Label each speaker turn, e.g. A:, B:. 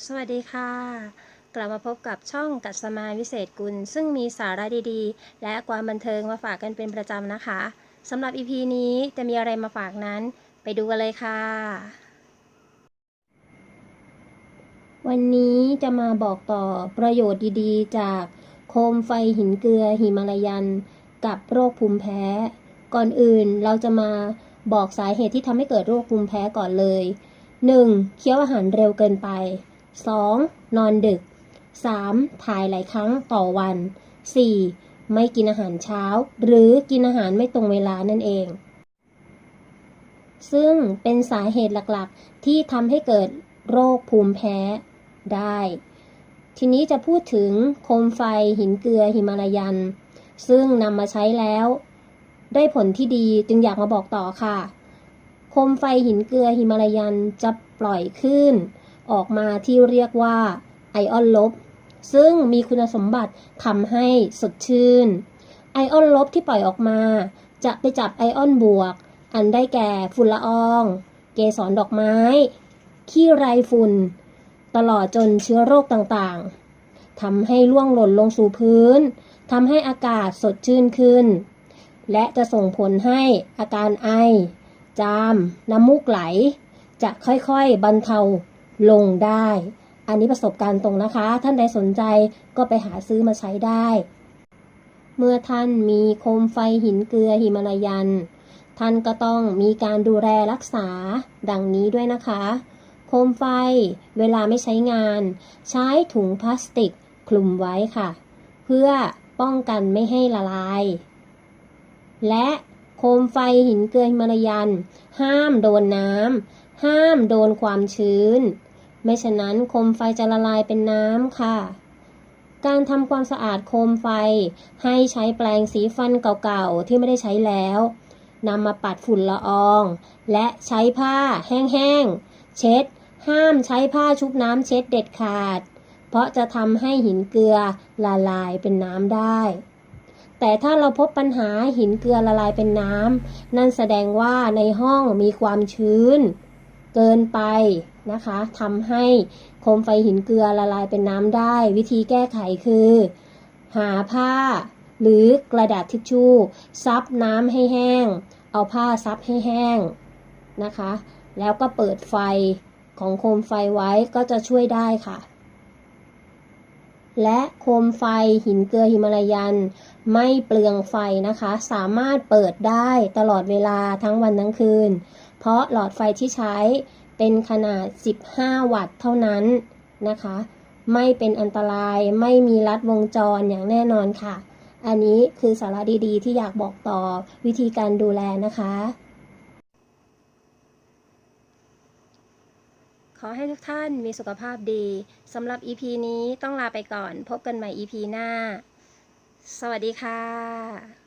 A: สวัสดีค่ะ กลับมาพบกับช่องกัสมาวิเศษกุล ซึ่งมีสาระดีๆ และความบันเทิงมาฝากกันเป็นประจำนะคะสำหรับ EP นี้จะมีอะไรมาฝากนั้น ไปดูกันเลยค่ะ วันนี้จะมาบอกต่อประโยชน์ดีๆ จากโคมไฟหินเกลือหิมาลายัน กับโรคภูมิแพ้ ก่อนอื่นเราจะมาบอกสาเหตุที่ทำให้เกิดโรคภูมิแพ้ก่อนเลย 1. เคี้ยวอาหารเร็วเกินไป 2. นอนดึก 3. ถ่ายหลายครั้งต่อวัน 4. ไม่กินอาหารเช้า หรือกินอาหารไม่ตรงเวลานั่นเอง ซึ่งเป็นสาเหตุหลักๆ ที่ทำให้เกิดโรคภูมิแพ้ได้ ทีนี้จะพูดถึงโคมไฟหินเกลือหิมาลายัน ซึ่งนำมาใช้แล้ว ได้ผลที่ดีจึงอยากมาบอกต่อค่ะ โคมไฟหินเกลือหิมาลายันจะปล่อยขึ้น ออกมาที่เรียกว่าไอออนลบ ซึ่งมีคุณสมบัติทำให้สดชื่น ไอออนลบที่ปล่อยออกมา จะไปจับไอออนบวก อันได้แก่ฝุ่นละออง เกสรดอกไม้ ขี้ไรฝุ่น ตลอดจนเชื้อโรคต่างๆทำให้ล่วงหล่นลงสู่พื้นทำให้อากาศสดชื่นขึ้น และจะส่งผลให้อาการไอ จาม น้ำมูกไหล จะค่อยๆ บรรเทา ลงได้ อันนี้ประสบการณ์ตรงนะคะ ท่านใดสนใจก็ไปหาซื้อมาใช้ได้ เมื่อท่านมีโคมไฟหินเกลือหิมาลายัน ท่านก็ต้องมีการดูแลรักษาดังนี้ด้วยนะคะ โคมไฟเวลาไม่ใช้งาน ใช้ถุงพลาสติกคลุมไว้ค่ะ เพื่อป้องกันไม่ให้ละลาย และโคมไฟหินเกลือหิมาลายัน ห้ามโดนน้ำ ห้ามโดนความชื้น ไม่ฉะนั้นโคมไฟจะละลายเป็นน้ำค่ะ การทำความสะอาดโคมไฟ ให้ใช้แปรงสีฟันเก่าๆ ที่ไม่ได้ใช้แล้วนำมาปัดฝุ่นละออง และใช้ผ้าแห้งๆ เช็ด ห้ามใช้ผ้าชุบน้ำเช็ดเด็ดขาด เพราะจะทำให้หินเกลือละลายเป็นน้ำได้ แต่ถ้าเราพบปัญหาหินเกลือละลายเป็นน้ำนั่นแสดงว่าในห้องมีความชื้น เกินไปนะคะทำให้โคมไฟหินเกลือละลายเป็นน้ำได้ วิธีแก้ไขคือ หาผ้าหรือกระดาษทิชชู่ ซับน้ำให้แห้ง เอาผ้าซับให้แห้งนะคะ แล้วก็เปิดไฟของโคมไฟไว้ก็จะช่วยได้ค่ะ และโคมไฟหินเกลือหิมาลายัน ไม่เปลืองไฟนะคะ สามารถเปิดได้ตลอดเวลาทั้งวันทั้งคืน เพราะหลอดไฟที่ใช้เป็นขนาด 15 วัตต์เท่านั้นนะคะ ไม่เป็นอันตรายไม่มีลัดวงจรอย่างแน่นอนค่ะ อันนี้คือสาระดีๆ ที่อยากบอกต่อวิธีการดูแลนะคะ ขอให้ทุกท่านมีสุขภาพดีสำหรับ EP นี้ต้องลาไปก่อน พบกันใหม่ EP หน้า สวัสดีค่ะ